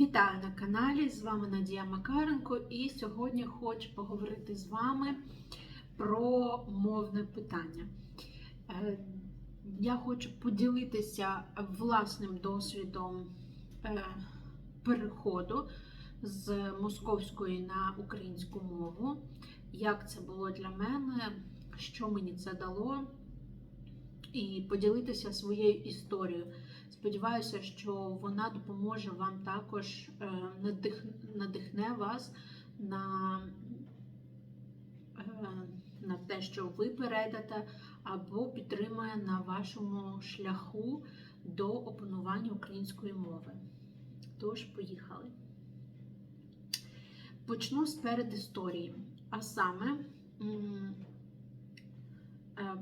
Вітаю на каналі! З вами Надія Макаренко, і сьогодні хочу поговорити з вами про мовне питання. Е, Я хочу поділитися власним досвідом е, переходу з московської на українську мову, як це було для мене, що мені це дало, і поділитися своєю історією. Сподіваюся, що вона допоможе вам також е, надих, надихне вас на, е, на те, що ви перейдете, або підтримує на вашому шляху до опанування української мови. Тож, поїхали. Почну з передісторії. А саме, е,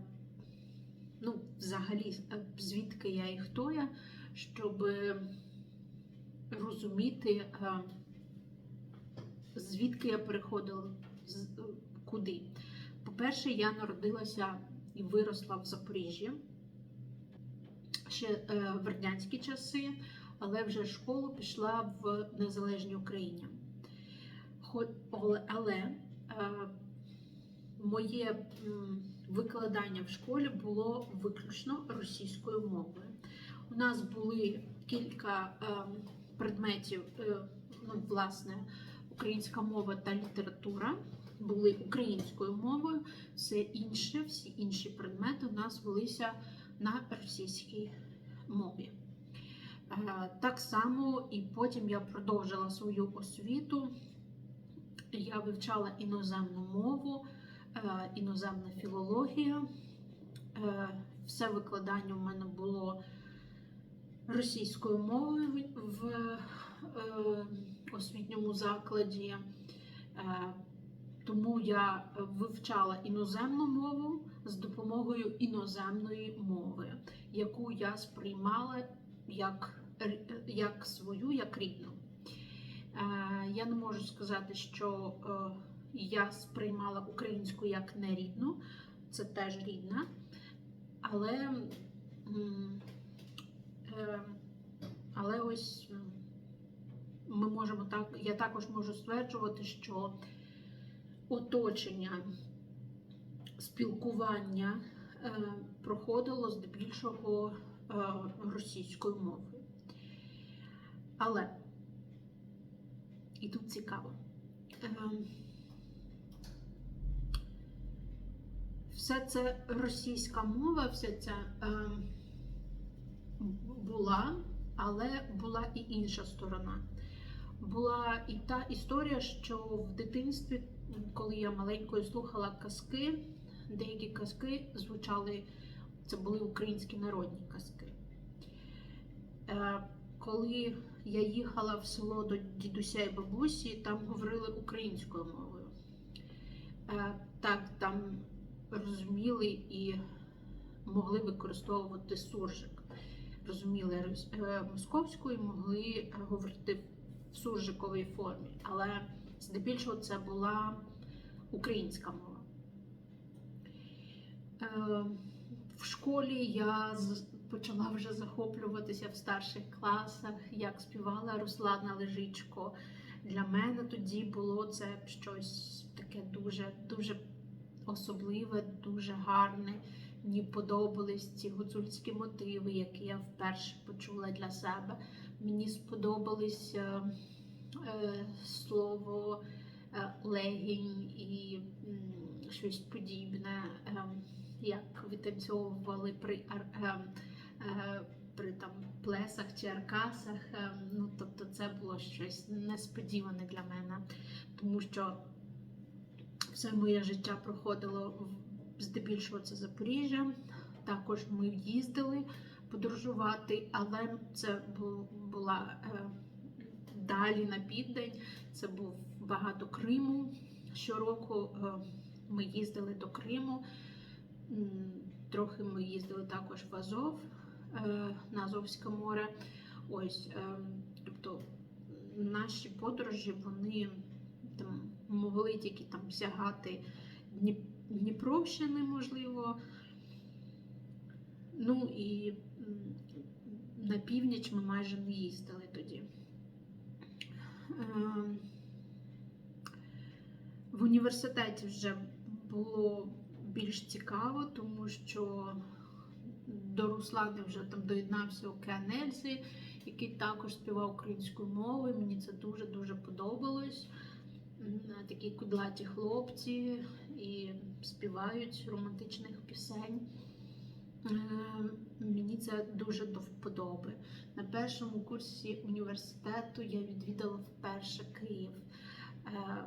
ну, взагалі, звідки я і хто я, щоб розуміти, е, звідки я е, куди. По-перше, я народилася і виросла в Запоріжжі ще е, в радянські часи, але вже школу пішла в Незалежній Україні. Але, але е, моє викладання в школі було виключно російською мовою. У нас були кілька е, предметів, е, ну, власне, українська мова та література були українською мовою, все інше, всі інші предмети у нас велися на російській мові. Е, Так само і потім я продовжила свою освіту. Я вивчала іноземну мову, е, іноземна філологія. Все викладання у мене було російською мовою в- е, освітньому закладі. Е, Тому я вивчала іноземну мову з допомогою іноземної мови, яку я сприймала як, як свою, як рідну. Е, Я не можу сказати, що я сприймала українську як нерідну, це теж рідна, але, але ось ми можемо так, я також можу стверджувати, що оточення спілкування е, проходило здебільшого е, російською мовою. Але і тут цікаво. Ем, Все це російська мова, це ем, була, але була і інша сторона. Була і та історія, що в дитинстві, коли я маленькою слухала казки, деякі казки звучали, це були українські народні казки. Е, Коли я їхала в село до дідуся і бабусі, там говорили українською мовою. Е, Так, там розуміли і могли використовувати суржик. Розуміли е, московською, могли е, говорити в суржиковій формі, але здебільшого це була українська мова. Е, В школі я почала вже захоплюватися в старших класах, як співала Руслана Лежичко. Для мене тоді було це щось таке дуже, дуже особливе, дуже гарне. Мені подобались ці гуцульські мотиви, які я вперше почула для себе. Мені сподобались е, е, слово е, легінь і м, щось подібне, е, як витанцьовували при, е, е, при там плесах чи аркасах. Е, ну, тобто це було щось несподіване для мене, тому що все моє життя проходило в- здебільшого це Запоріжжя. Також ми їздили подорожувати, але це бу- була е, далі на південь. Це був багато Криму. Щороку е, ми їздили до Криму. Трохи ми їздили також в Азов е, на Азовське море. Ось, тобто наші подорожі вони там могли тільки там сягати Дніп- Дніпровщини, можливо. Ну і на північ ми майже не їздили тоді. Ем, В університеті вже було більш цікаво, тому що до Руслани вже там доєднався Окен Ельзи, який також співав українською мовою. Мені це дуже-дуже подобалось. Такі кудлаті хлопці і співають романтичних пісень. Е, Мені це дуже до вподоби. На першому курсі університету я відвідала вперше Київ. Е,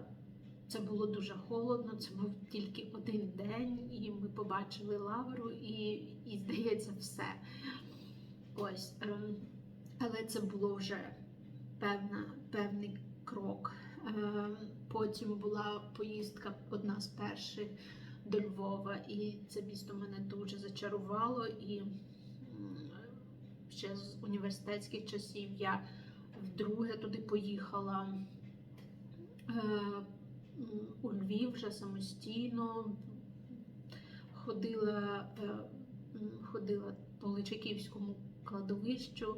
Це було дуже холодно, це був тільки один день, і ми побачили лавру, і, і здається, все. Ось. ем, Але це було вже певна, певний крок. Потім була поїздка одна з перших до Львова, і це місто мене дуже зачарувало. І ще з університетських часів я вдруге туди поїхала. Е, У Львів вже самостійно ходила, е, ходила по Личаківському кладовищу.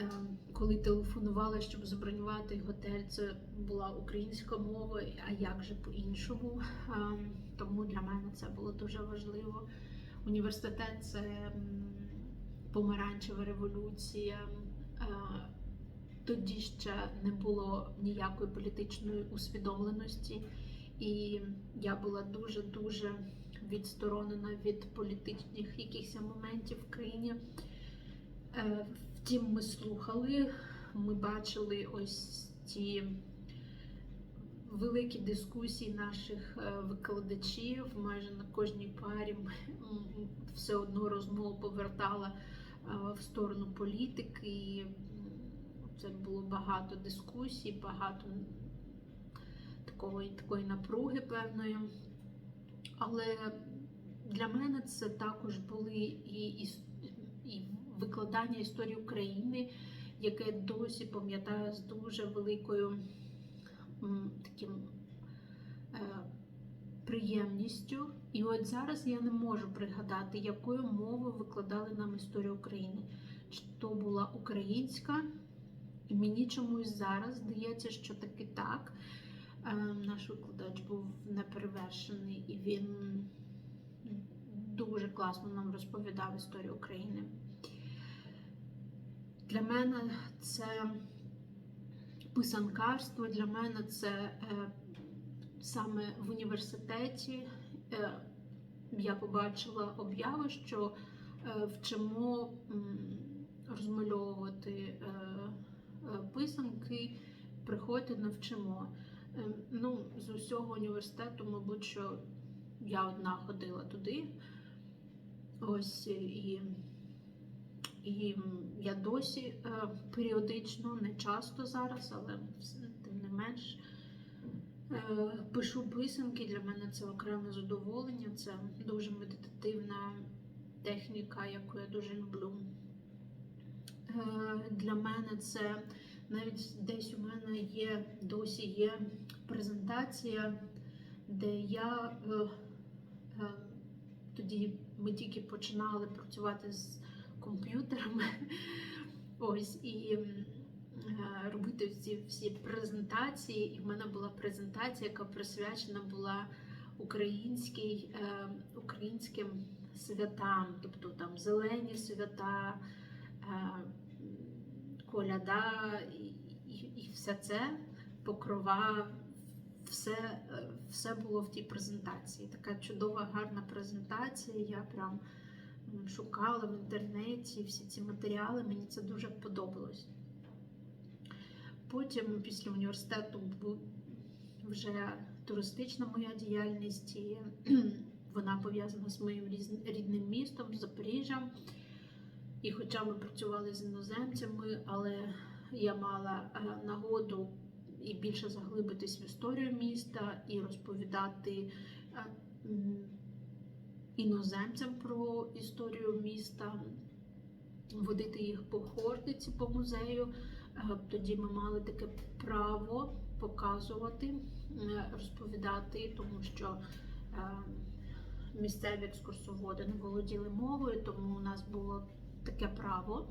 Е, Коли телефонувала, щоб забронювати готель, це була українська мова, а як же по-іншому. Е, Тому для мене це було дуже важливо. Університет це помаранчева революція. Е, Тоді ще не було ніякої політичної усвідомленості, і я була дуже дуже відсторонена від політичних якихось моментів в країні. Втім, ми слухали, ми бачили ось ці великі дискусії наших е, викладачів. Майже на кожній парі все одно розмову повертала е, в сторону політики. І це було багато дискусій, багато такої, такої напруги певної. Але для мене це також були і, і, і викладання історії України, яке досі пам'ятаю з дуже великою таким е, приємністю. І от зараз я не можу пригадати, якою мовою викладали нам історію України. Чи то була українська, і мені чомусь зараз здається, що таки так. Е, Наш викладач був неперевершений, і він дуже класно нам розповідав історію України. Для мене це писанкарство, для мене це е, саме в університеті е, я побачила обяви, що е, вчимо м, розмальовувати е, е, писанки, приходьте навчимо. Е, Ну, з усього університету, мабуть, що я одна ходила туди. Ось і, і я досі е, періодично, не часто зараз, але тим не менш е, пишу писанки. Для мене це окреме задоволення, це дуже медитативна техніка, яку я дуже люблю. Е, Для мене це навіть десь у мене є досі є презентація, де я тоді ми тільки починали працювати з комп'ютерами. Ось і е, робити ці всі презентації. І в мене була презентація, яка присвячена була українській, е, українським святам, тобто там зелені свята, е, коляда і, і, і все це покрова. Все, все було в тій презентації. Така чудова, гарна презентація. Я прям шукала в інтернеті всі ці матеріали, мені це дуже подобалось. Потім, після університету, вже туристична моя діяльність, і вона пов'язана з моїм рідним містом, Запоріжжям. І хоча ми працювали з іноземцями, але я мала е, нагоду і більше заглибитись в історію міста і розповідати е, іноземцям про історію міста, водити їх по Хортиці, по музею. Е, Тоді ми мали таке право показувати, розповідати, тому що е, місцеві екскурсоводи не володіли мовою, тому у нас було таке право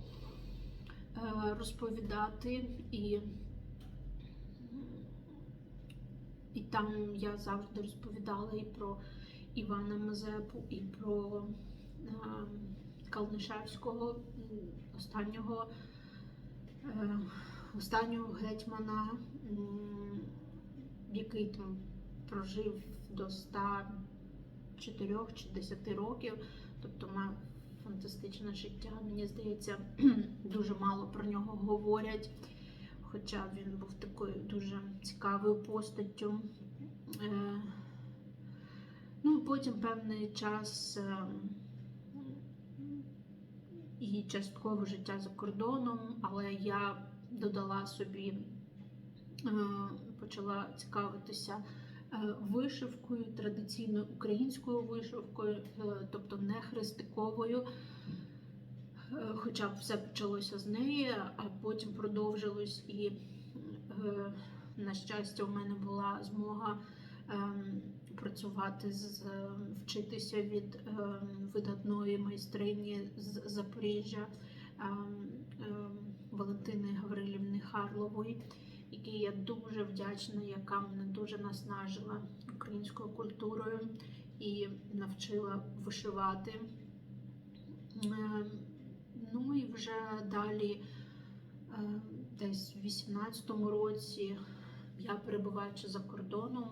е, розповідати і І там я завжди розповідала і про Івана Мазепу, і про е, Калнишевського, останнього, е, останнього гетьмана, який там прожив до 104 чи 10 років, тобто мав фантастичне життя. Мені здається, дуже мало про нього говорять. Хоча він був такою дуже цікавою постаттю. Ну, потім певний час е, і частково життя за кордоном, але я додала собі, е, почала цікавитися е, вишивкою, традиційною українською вишивкою, е, тобто не хрестиковою. Хоча б все почалося з неї, а потім продовжилось і, на щастя, у мене була змога ем, працювати з вчитися від ем, видатної майстрині з Запоріжжя ем, ем, Валентини Гаврилівни Харлової, якій я дуже вдячна, яка мене дуже наснажила українською культурою і навчила вишивати. Ну і вже далі, десь в 18-му році, я перебуваючи за кордоном,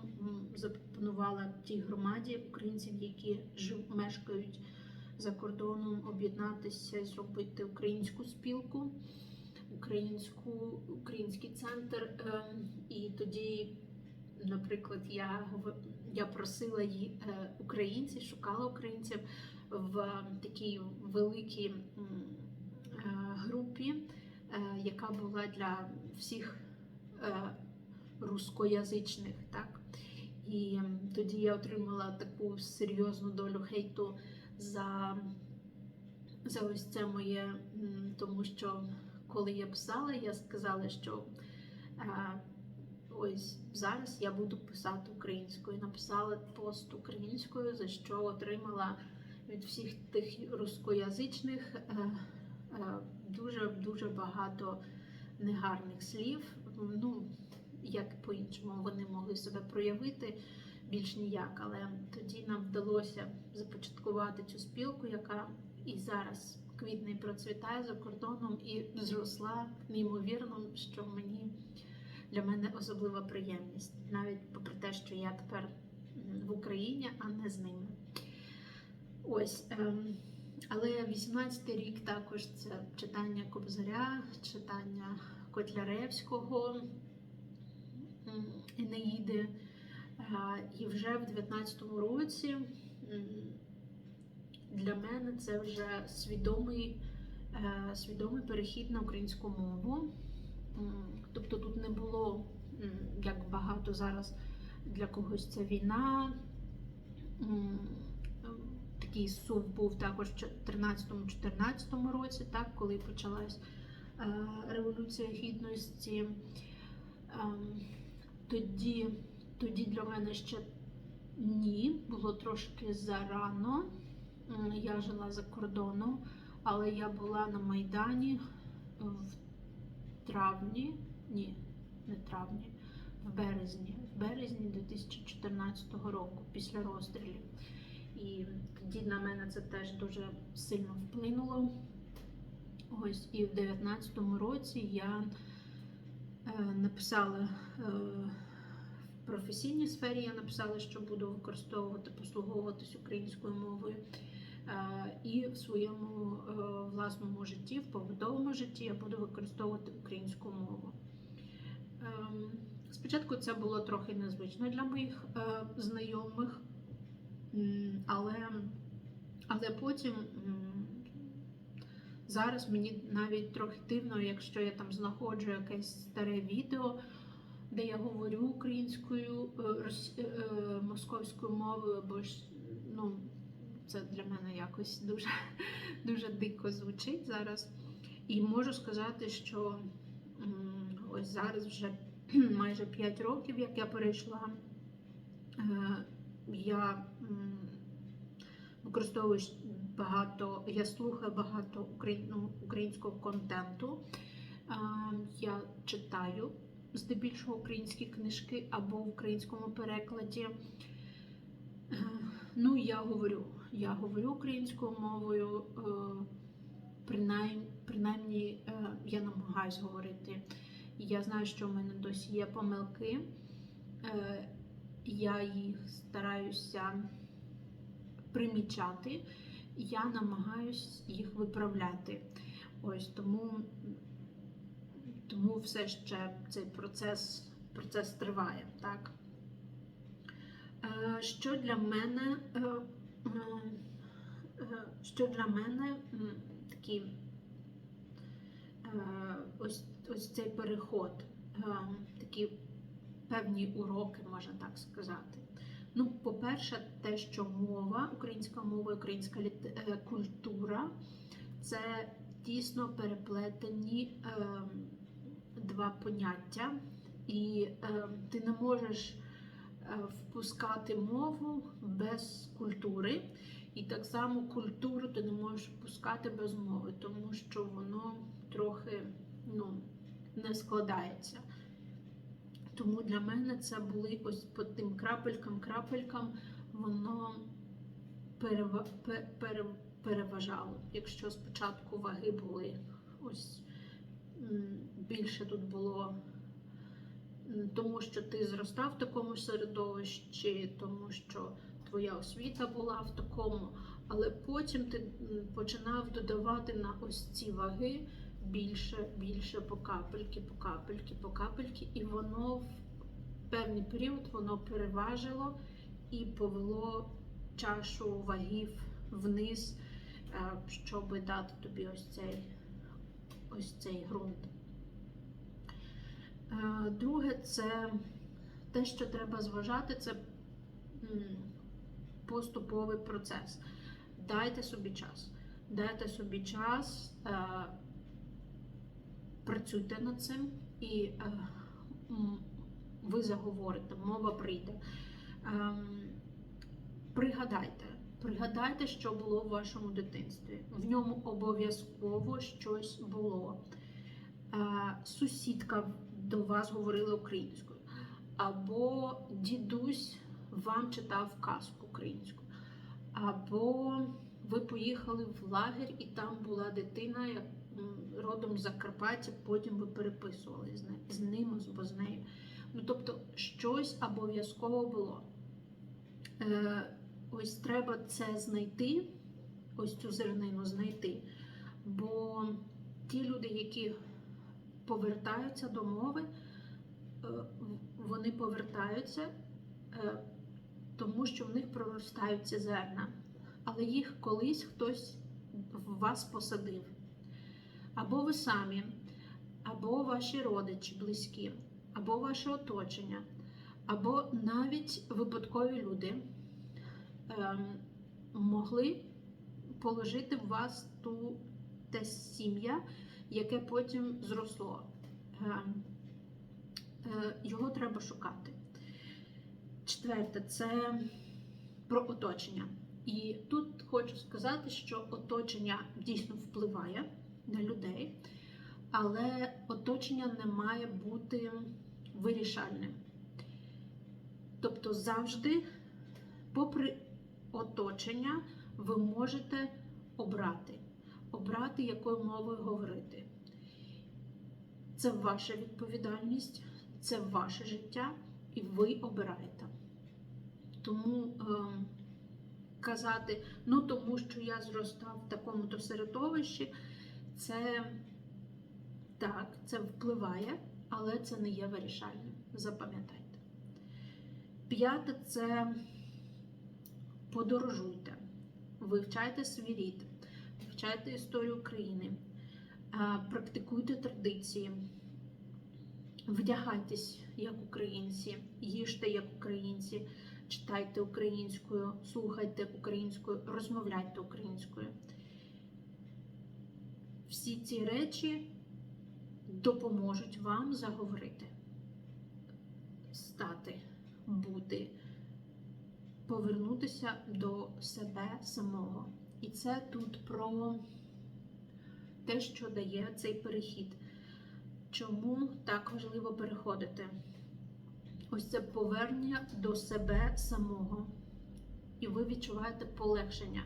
запропонувала тій громаді українців, які жив, мешкають за кордоном, об'єднатися і зробити українську спілку, українську, український центр. Е, І тоді, наприклад, я, я просила її е, українців, шукала українців в такій великій е, групі, е, яка була для всіх рускоязичних. Так? І тоді я отримала таку серйозну долю хейту за, за ось це моє, тому що коли я писала, я сказала, що е, ось зараз я буду писати українською. Написала пост українською, за що отримала від всіх тих рускоязичних е, е, багато негарних слів. Ну, як по-іншому вони могли себе проявити більш ніяк. Але тоді нам вдалося започаткувати цю спілку, яка і зараз квітне і процвітає за кордоном і зросла неймовірно, що мені для мене особлива приємність, навіть попри те, що я тепер в Україні, а не з ними. Ось. Ем, але 18-й рік також це читання Кобзаря, читання Котляревського, Енеїди. І вже в 19-му році для мене це вже свідомий, е, свідомий перехід на українську мову. Тобто тут не було, як багато зараз для когось це війна. Такий сув був також в 13-14 році, так, коли почалась е, Революція Гідності. Тоді, тоді для мене ще ні, було трошки зарано. Я жила за кордоном, але я була на Майдані в травні, ні, не травні, в березні, в березні 2014 року, після розстрілів. І тоді на мене це теж дуже сильно вплинуло. Ось і в 19-му році я написала е, в професійній сфері, я написала, що буду використовувати, послуговуватись українською мовою. Е, І в своєму е, власному житті, в побутовому житті, я буду використовувати українську мову. Ем, Спочатку це було трохи незвично для моїх е, знайомих, але, але потім зараз мені навіть трохи дивно, якщо я там знаходжу якесь старе відео, де я говорю українською, е, е, е, московською мовою, бо ж ну, це для мене якось дуже, дуже дико звучить зараз. І можу сказати, що ось зараз вже майже 5 років, як я перейшла. Я використовую багато, я слухаю багато ну, українського контенту. Я читаю здебільшого українські книжки або в українському перекладі. Е, Ну, я говорю, я говорю українською мовою, е, принаймні, принаймні е, я намагаюсь говорити. Я знаю, що в мене досі є помилки. Я їх стараюся примічати, я намагаюсь їх виправляти. Ось тому, тому все ще цей процес, процес триває. Так? Е, Що для мене, е, е, що для мене такі ось, ось цей переход, такі певні уроки, можна так сказати. Ну, по-перше, те, що мова, українська мова, українська е, культура це тісно переплетені е, два поняття, і е, ти не можеш е, впускати мову без культури, і так само культуру ти не можеш впускати без мови, тому що воно трохи ну, не складається. Тому для мене це були ось по тим крапелькам-крапелькам, воно перева... пе- пере- переважало. Якщо спочатку ваги були ось більше тут було, тому що ти зростав в такому середовищі, тому що твоя освіта була в такому, але потім ти починав додавати на ось ці ваги більше, більше по капельки, по капельки, по капельки, і воно в певний період воно переважило і повело чашу вагів вниз, е, щоб дати тобі ось цей, ось цей ґрунт. Е, Друге, це те, що треба зважати, це поступовий процес. Дайте собі час. Дайте собі час, е, працюйте над цим, і е, ви заговорите, мова прийде. Ем, Пригадайте, пригадайте, що було в вашому дитинстві. В ньому обов'язково щось було. Е, Сусідка до вас говорила українською, або дідусь вам читав казку українською, або ви поїхали в лагерь і там була дитина, родом з Закарпаття, потім ви переписували з, ним або з нею. Ну, тобто, щось обов'язково було. Е, ось треба це знайти, ось цю зернину знайти. Бо ті люди, які повертаються до мови, е, вони повертаються, е, тому що в них проростають ці зерна. Але їх колись хтось в вас посадив. Або ви самі, або ваші родичі близькі, або ваше оточення, або навіть випадкові люди ем, могли положити в вас ту те сім'я, яке потім зросло. Ем, е, Його треба шукати. Четверте це про оточення. І тут хочу сказати, що оточення дійсно впливає на людей, але оточення не має бути вирішальним. Тобто завжди, попри оточення, ви можете обрати, обрати, якою мовою говорити. Це ваша відповідальність, це ваше життя, і ви обираєте. Тому е, казати, ну тому що я зростав в такому-то середовищі, це так, це впливає, але це не є вирішальним. Запам'ятайте. П'яте це подорожуйте, вивчайте свій рід, вивчайте історію України, практикуйте традиції, вдягайтесь як українці, їжте як українці, читайте українською, слухайте українською, розмовляйте українською. Всі ці речі допоможуть вам заговорити, стати, бути, повернутися до себе самого. І це тут про те, що дає цей перехід. чому так важливо переходити? Ось це повернення до себе самого. І ви відчуваєте полегшення.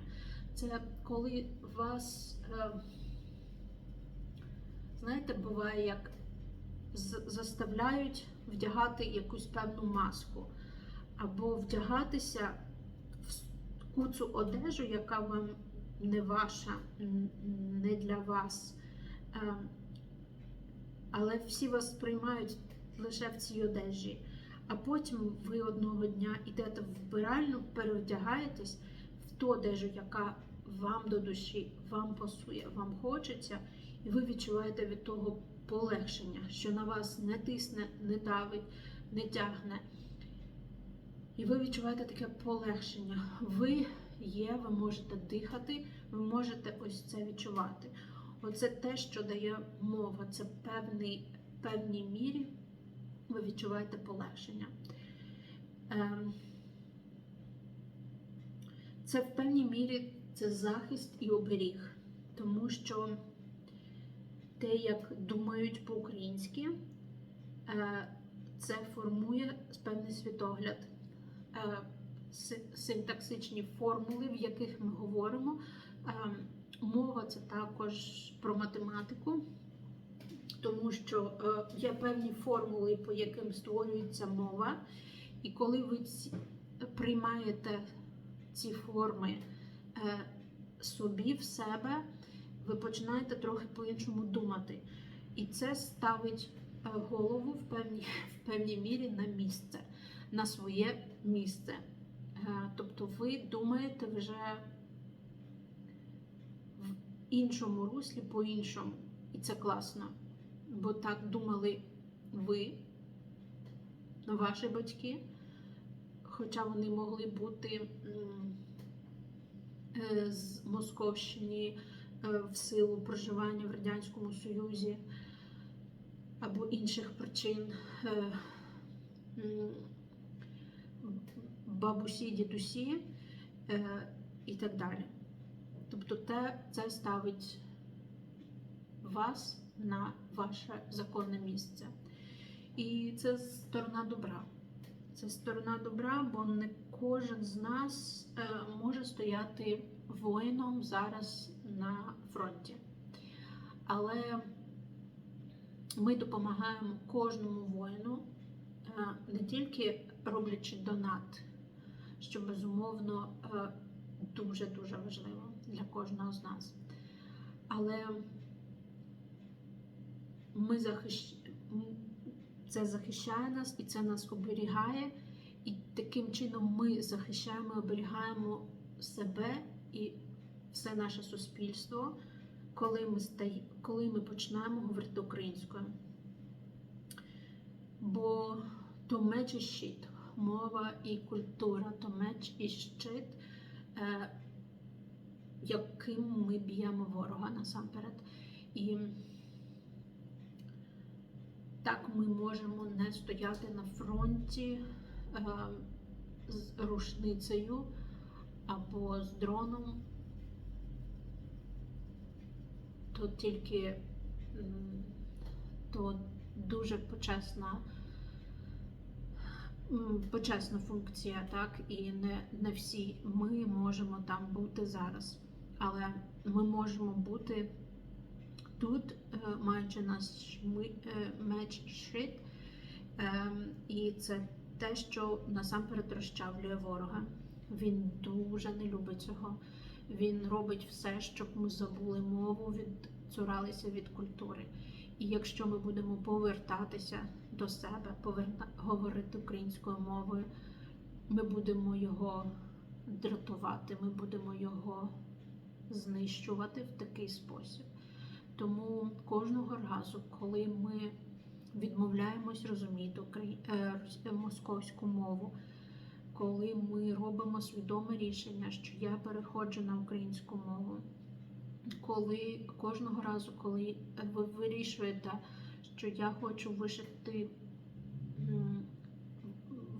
Це коли вас, е, знаєте, буває, як заставляють вдягати якусь певну маску, або вдягатися в цю одежу, яка вам не ваша, не для вас. Е, Але всі вас сприймають лише в цій одежі. А потім ви одного дня йдете в вбиральну, переодягаєтесь в ту одежу, яка вам до душі, вам пасує, вам хочеться, і ви відчуваєте від того полегшення, що на вас не тисне, не давить, не тягне. І ви відчуваєте таке полегшення. Ви є, ви можете дихати, ви можете ось це відчувати. Оце те, що дає мова, це певний, певній мірі ви відчуваєте полегшення. Ем, Це в певній мірі це захист і оберіг, тому що те, як думають по-українськи, е, це формує певний світогляд, Е, синтаксичні формули, в яких ми говоримо. Ем, Мова це також про математику, тому що е, є певні формули, по яким створюється мова, і коли ви приймаєте ці форми е, собі в себе, ви починаєте трохи по-іншому думати. І це ставить е, голову в певній, в певній мірі на місце, на своє місце. Е, тобто ви думаєте вже в іншому руслі, по-іншому. І це класно. Бо так думали ви, ваші батьки, хоча вони могли бути е, з Московщини в силу проживання в Радянському Союзі або інших причин. е, Бабусі, дідусі е, і так далі. Тобто те, це ставить вас на ваше законне місце. І це сторона добра. Це сторона добра, бо не кожен з нас е, може стояти воїном зараз на фронті. Але ми допомагаємо кожному воїну, е, не тільки роблячи донат, що безумовно е, дуже-дуже важливо для кожного з нас. Але ми захищ... це захищає нас і це нас оберігає, і таким чином ми захищаємо оберігаємо себе і все наше суспільство, коли ми, стає... коли ми починаємо говорити українською. Бо то меч і щит, мова і культура, то меч і щит, е, яким ми б'ємо ворога насамперед. І так ми можемо не стояти на фронті е, з рушницею або з дроном, то тільки то дуже почесна. Почесна функція, так, і не, не всі ми можемо там бути зараз. Але ми можемо бути тут, е, маючи наш е, меч щит, Ем, і це те, що насамперед розчавлює ворога. Він дуже не любить цього. Він робить все, щоб ми забули мову, відцуралися від культури. І якщо ми будемо повертатися до себе, поверта... говорити українською мовою, ми будемо його дратувати, ми будемо його знищувати в такий спосіб. Тому кожного разу, коли ми відмовляємось розуміти е, московську мову, коли ми робимо свідоме рішення, що я переходжу на українську мову, коли кожного разу, коли ви вирішуєте, що я хочу вишити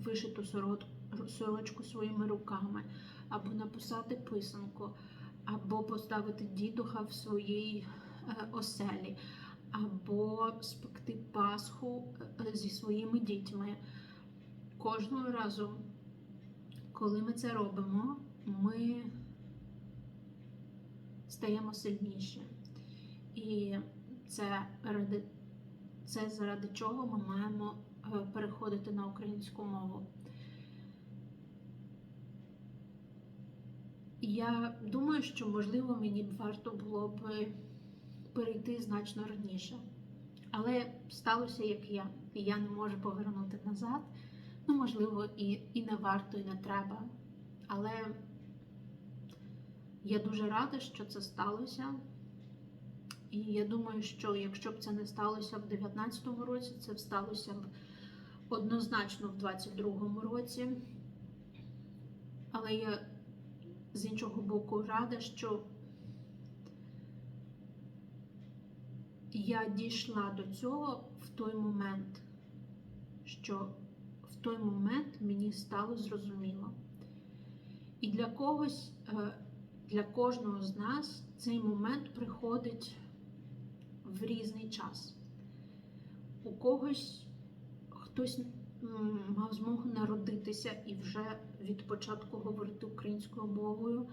вишиту сорочку своїми руками, або написати писанку, або поставити дідуха в своїй е, оселі, або спекти Пасху е, зі своїми дітьми. Кожного разу, коли ми це робимо, ми стаємо сильніші. І це ради це заради чого ми маємо е, переходити на українську мову. Я думаю, що можливо мені б варто було б перейти значно раніше. Але сталося як я, і я не можу повернути назад. Ну, можливо, і, і не варто, і не треба. Але я дуже рада, що це сталося. І я думаю, що якщо б це не сталося в 2019 році, це б сталося б однозначно в 2022 році. Але я з іншого боку рада, що я дійшла до цього в той момент, що в той момент мені стало зрозуміло. І для когось, е, для кожного з нас цей момент приходить в різний час. У когось хтось мав змогу народитися і вже від початку говорити українською мовою.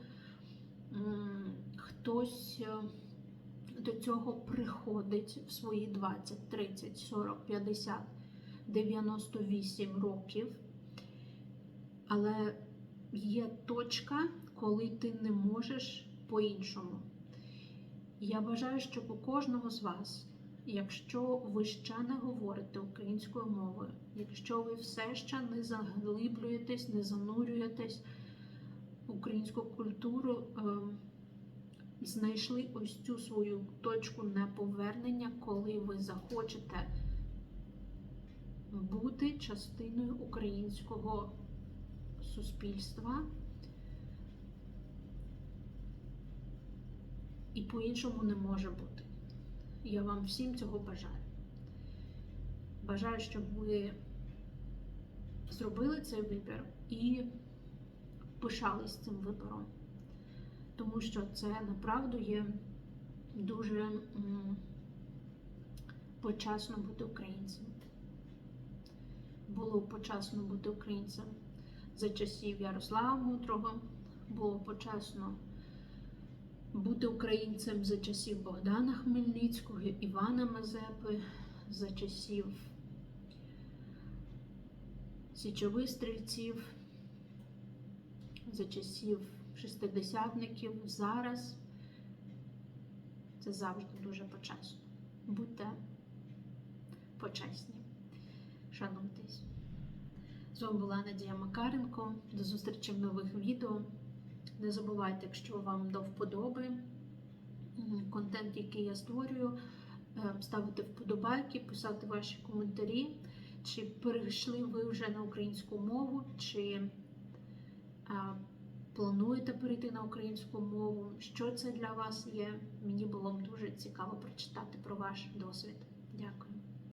Хтось е, до цього приходить в свої 20, 30, 40, 50, 98 років. Але є точка, коли ти не можеш по-іншому. Я бажаю, щоб у кожного з вас, якщо ви ще не говорите українською мовою, якщо ви все ще не заглиблюєтесь, не занурюєтесь в українську культуру, ем, знайшли ось цю свою точку неповернення, коли ви захочете бути частиною українського суспільства. І по-іншому не може бути. Я вам всім цього бажаю. Бажаю, щоб ви зробили цей вибір і пишались цим вибором. Тому що це направду є дуже почасно бути українцем. Було почасно бути українцем за часів Ярослава Мудрого, було почасно бути українцем за часів Богдана Хмельницького, Івана Мазепи, за часів січових стрільців, за часів шестидесятників. Зараз це завжди дуже почесно. Будьте почесні. Шануйтесь. З вами була Надія Макаренко. До зустрічі в нових відео. Не забувайте, якщо вам до вподоби контент, який я створюю, е, ставити вподобайки, писати ваші коментарі, чи перейшли ви вже на українську мову, чи плануєте перейти на українську мову. Що це для вас є? Мені було б дуже цікаво прочитати про ваш досвід. Дякую.